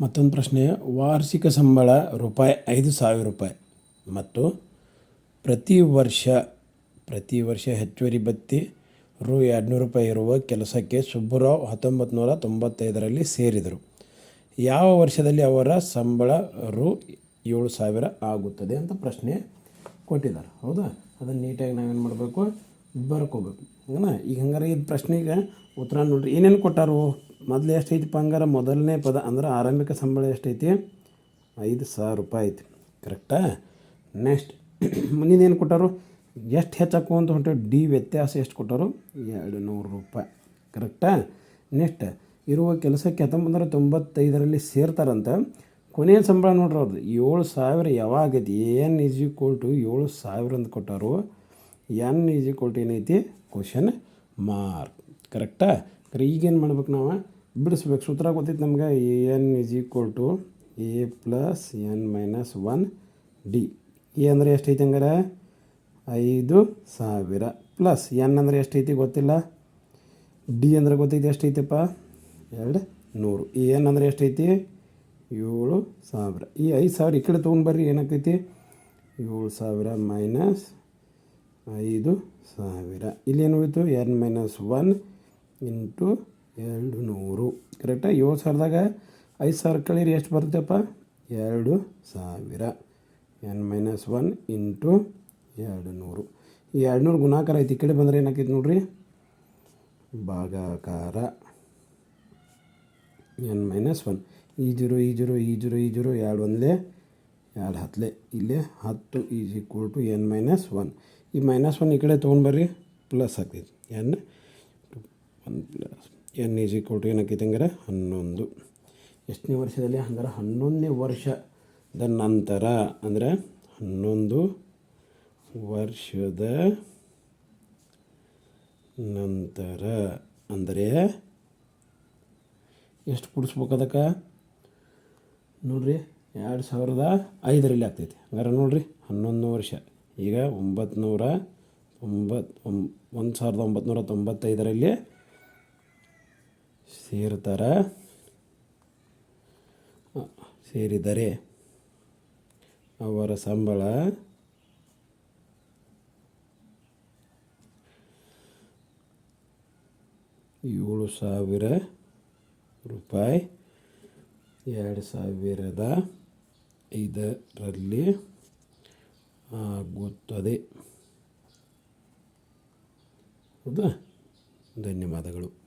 ಮತ್ತೊಂದು ಪ್ರಶ್ನೆ, ವಾರ್ಷಿಕ ಸಂಬಳ ರೂಪಾಯಿ ಐದು ಸಾವಿರ ರೂಪಾಯಿ. ಮತ್ತು ಪ್ರತಿ ವರ್ಷ ಪ್ರತಿ ವರ್ಷ ಹೆಚ್ಚುವರಿ ಬತ್ತಿ ರು ಎರಡುನೂರು ರೂಪಾಯಿ ಇರುವ ಕೆಲಸಕ್ಕೆ ಸುಬ್ಬುರಾವ್ ಹತ್ತೊಂಬತ್ತು ನೂರ ತೊಂಬತ್ತೈದರಲ್ಲಿ ಸೇರಿದರು. ಯಾವ ವರ್ಷದಲ್ಲಿ ಅವರ ಸಂಬಳ ರು ಏಳು ಸಾವಿರ ಆಗುತ್ತದೆ ಅಂತ ಪ್ರಶ್ನೆ ಕೊಟ್ಟಿದ್ದಾರೆ. ಹೌದಾ? ಅದನ್ನು ನೀಟಾಗಿ ನಾವೇನು ಮಾಡಬೇಕು? ಬರ್ಕೋಬೇಕು. ಈಗ ಹಂಗಾರೆ ಇದು ಪ್ರಶ್ನೆಗೆ ಉತ್ತರ ನೋಡ್ರಿ. ಏನೇನು ಕೊಟ್ಟಾರು? ಮೊದಲು ಎಷ್ಟೈತಿಪ್ಪ ಹಂಗಾರೆ? ಮೊದಲನೇ ಪದ ಅಂದ್ರೆ ಆರಂಭಿಕ ಸಂಬಳ ಎಷ್ಟೈತಿ? ಐದು ಸಾವಿರ ರೂಪಾಯಿ ಐತಿ. ಕರೆಕ್ಟಾ ನೆಕ್ಸ್ಟ್ ಮುಂದಿನ ಕೊಟ್ಟರು? ಎಷ್ಟು ಹೆಚ್ಚಾಕು ಅಂತ ಹೊಂಟು, ಡಿ ವ್ಯತ್ಯಾಸ ಎಷ್ಟು ಕೊಟ್ಟರು? ಎರಡು ನೂರು ರೂಪಾಯಿ ಕರೆಕ್ಟಾ ನೆಕ್ಸ್ಟ್ ಇರುವ ಕೆಲಸಕ್ಕೆ ಹತ್ತೊಂಬತ್ತು ತೊಂಬತ್ತೈದರಲ್ಲಿ ಸೇರ್ತಾರಂತ. ಕೊನೆಯ ಸಂಬಳ ನೋಡ್ರಿ ಅವ್ರದ್ದು ಏಳು ಸಾವಿರ ಯಾವಾಗ ಐತಿ ಎನ್ ಈಸ್ ಈಕ್ವಲ್ ಟು ಏಳು ಸಾವಿರ ಅಂತ ಕೊಟ್ಟರು. ಎನ್ ಈಸ್ ಈಕ್ವಲ್ ಟು ಏನೈತಿ? ಕ್ವಶನ್ ಮಾರ್ಕ್ ಕರೆಕ್ಟಾ ಕರೆ ಈಗೇನು ಮಾಡ್ಬೇಕು ನಾವು? ಬಿಡಿಸ್ಬೇಕು. ಸೂತ್ರ ಗೊತ್ತಿತ್ತು ನಮಗೆ A N is equal to A plus N minus one D A ಅಂದರೆ ಎಷ್ಟೈತಿ ಹಂಗಾರೆ? ಐದು ಸಾವಿರ ಪ್ಲಸ್ ಎನ್ ಅಂದರೆ ಎಷ್ಟೈತಿ ಗೊತ್ತಿಲ್ಲ? ಡಿ ಅಂದರೆ ಗೊತ್ತೈತಿ ಎಷ್ಟೈತಿಪ್ಪ? ಎರಡು ನೂರು. ಎ ಎನ್ ಅಂದರೆ ಎಷ್ಟೈತಿ? ಏಳು ಸಾವಿರ. ಈ ಐದು ಸಾವಿರ ಈ ಕಡೆ ತೊಗೊಂಡು ಬರ್ರಿ, ಏನಾಗ್ತೈತಿ? ಏಳು ಸಾವಿರ ಮೈನಸ್ ಐದು ಸಾವಿರ. ಇಲ್ಲೇನು ಹೋಯಿತು? ಎನ್ ಮೈನಸ್ ಒನ್ ಇಂಟು ಎರಡು ನೂರು. ಕರೆಕ್ಟಾ ಏಳು ಸಾವಿರದಾಗ ಐದು ಸಾವಿರ ಕಳೀರಿ, ಎಷ್ಟು ಬರುತ್ತಪ್ಪ? ಎರಡು ಸಾವಿರ. ಎನ್ ಮೈನಸ್ ಒನ್ ಇಂಟು ಎರಡು ನೂರು. ಈ ಎರಡು ನೂರು ಗುಣಾಕಾರ ಐತಿ, ಈ ಕಡೆ ಬಂದರೆ ಏನಾಕೈತಿ ನೋಡ್ರಿ? ಭಾಗಾಕಾರ. ಎನ್ ಮೈನಸ್ ಒನ್ ಈ ಜೀರೋ ಈ ಜೀರೋ ಈ ಜೀರೋ ಈ ಜೀರೋ, ಎರಡು ಒಂದಲೇ, ಎರಡು ಹತ್ತಲೆ. ಇಲ್ಲೇ ಹತ್ತು is equal to N minus one ಈ ಮೈನಸ್ ಒನ್ ಈ ಕಡೆ ತೊಗೊಂಡ್ಬರ್ರಿ ಪ್ಲಸ್ ಆಗ್ತೈತಿ. N one plus N is equal to ಏನಕ್ಕಿದೆ ಹಂಗಾರೆ ಹನ್ನೊಂದು. ಎಷ್ಟನೇ ವರ್ಷದಲ್ಲಿ? ಹಂಗಾರೆ ಹನ್ನೊಂದನೇ ವರ್ಷದ ನಂತರ ಅಂದರೆ ಹನ್ನೊಂದು ವರ್ಷದ ನಂತರ ಅಂದರೆ ಎಷ್ಟು ಕೂಡಿಸ್ಬೇಕು ಅದಕ್ಕೆ ನೋಡ್ರಿ, ಎರಡು ಸಾವಿರದ ಐದರಲ್ಲಿ ಆಗ್ತೈತಿ. ಹಂಗಾರೆ ನೋಡಿರಿ, ಹನ್ನೊಂದು ವರ್ಷ. ಈಗ ಒಂಬತ್ತು ನೂರ ತೊಂಬತ್ತು ಒಂದು ಸಾವಿರದ ಒಂಬತ್ತು ನೂರ ತೊಂಬತ್ತೈದರಲ್ಲಿ ಸೇರ್ತಾರೆ. ಸೇರಿದರೆ ಅವರ ಸಂಬಳ ಏಳು ಸಾವಿರ ರೂಪಾಯಿ. ಎರಡು ಸಾವಿರದ ಐದರಲ್ಲಿ ಆಗುತ್ತದೆ. ಹೌದಾ? ಧನ್ಯವಾದಗಳು.